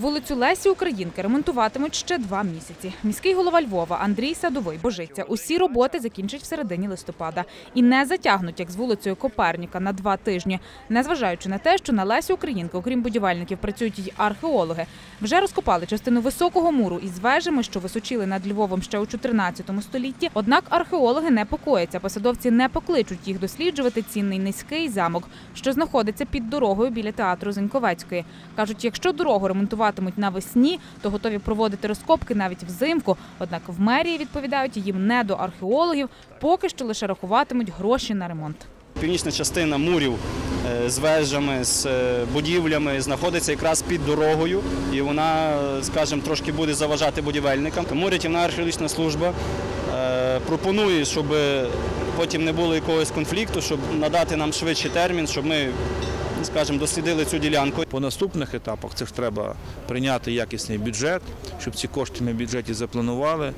Вулицю Лесі Українки ремонтуватимуть ще два місяці. Міський голова Львова Андрій Садовий божиться. Усі роботи закінчать в середині листопада і не затягнуть, як з вулицею Коперніка, на два тижні. Незважаючи на те, що на Лесі Українки, окрім будівельників, працюють й археологи. Вже розкопали частину високого муру із вежами, що височили над Львовом ще у 14 столітті. Однак археологи не покояться. Посадовці не покличуть їх досліджувати цінний низький замок, що знаходиться під дорогою біля театру Зеньковецької. Кажуть, якщо дорогу ремонтуватимуть навесні, то готові проводити розкопки навіть взимку. Однак в мерії відповідають їм не до археологів, поки що лише рахуватимуть гроші на ремонт. Північна частина мурів е, з вежами, з е, будівлями знаходиться якраз під дорогою, і вона, е, скажімо, трошки буде заважати будівельникам. Тому рятівна археологічна служба пропонує, щоб потім не було якогось конфлікту, щоб надати нам швидший термін, щоб ми, скажімо, дослідили цю ділянку. По наступних етапах це ж треба прийняти якісний бюджет, щоб ці кошти ми в бюджеті запланували.